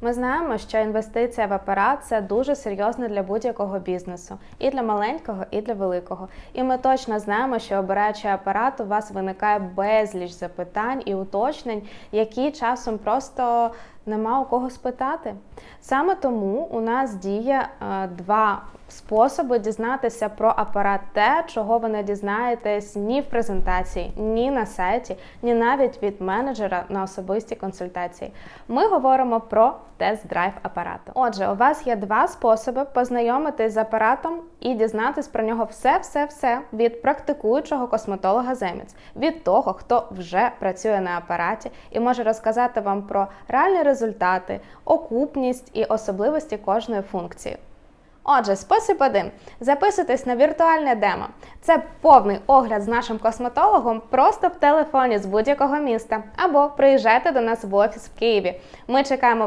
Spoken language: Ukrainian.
Ми знаємо, що інвестиція в апарат це дуже серйозно для будь-якого бізнесу, і для маленького, і для великого. І ми точно знаємо, що обираючи апарат, у вас виникає безліч запитань і уточнень, які часом просто нема у кого спитати. Саме тому у нас діє е, два способи дізнатися про апарат те, чого ви не дізнаєтесь ні в презентації, ні на сайті, ні навіть від менеджера на особистій консультації. Ми говоримо про тест-драйв апарату. Отже, у вас є два способи познайомитись з апаратом і дізнатись про нього все-все-все від практикуючого косметолога земець, від того, хто вже працює на апараті і може розказати вам про реальні результати, окупність і особливості кожної функції. Отже, спосіб один. Записуйтесь на віртуальне демо. Це повний огляд з нашим косметологом просто в телефоні з будь-якого міста. Або приїжджайте до нас в офіс в Києві. Ми чекаємо